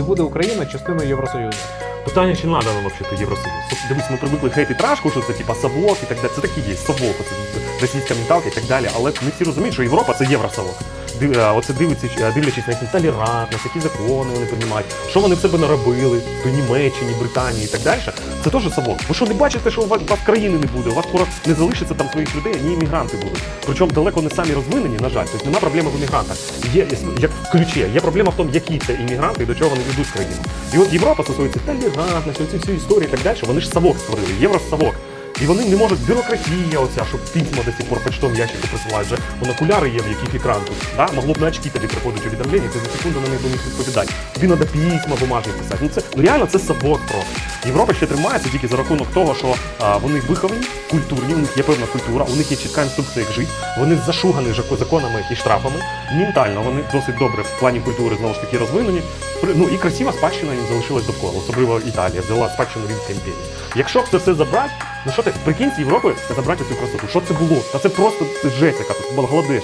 Чи буде Україна частиною Євросоюзу? Питання, чи надо нам взагалі Євросоюз? От Дивись, ми привикли хейти трашку, що це типа совок і так далі. Це такі є, совок, це російська менталка і так далі. Але не всі розуміють, що Європа це євросовок. Оце е, дивлячись на їхню толерантність, які закони вони приймають, що вони в себе наробили в Німеччині, Британії і так далі. Це теж совок. Ви що не бачите, що у вас, у вас країни не буде, у вас скоро не залишиться там своїх людей, ні іммігранти будуть. Причому далеко не самі розвинені, на жаль. Тобто нема проблеми в іммігрантах. Є як в ключі, є проблема в тому, які це іммігранти і до чого вони ведуть країну. І от Європа стосується толерантності, оці всі історії і так далі. Вони ж совок створили, євросовок. І вони не можуть, бюрократія оця, щоб письма до сих пор почтовим ящику присилають. Вже вон окуляри є, в яких екран тут. Да? Могло б на очки тобі приходить увідомлення, ти за секунду на них до них відповідати. Тобі треба письма бумажні писати. Ну це ну, реально це совок просто. Європа ще тримається тільки за рахунок того, що а, вони виховані, культурні, у них є певна культура, у них є чітка інструкція, як жити. Вони зашугані законами і штрафами. Ментально вони досить добре в плані культури знову ж таки розвинені. Ну і красива спадщина їм залишилась довкола, особливо Італія взяла спадщину Римської імперії. Якщо це все забрати, ну що ти прикинь з Європи забрати цю красоту? Що це було? Та це просто жесть, яка тут Бангладеш.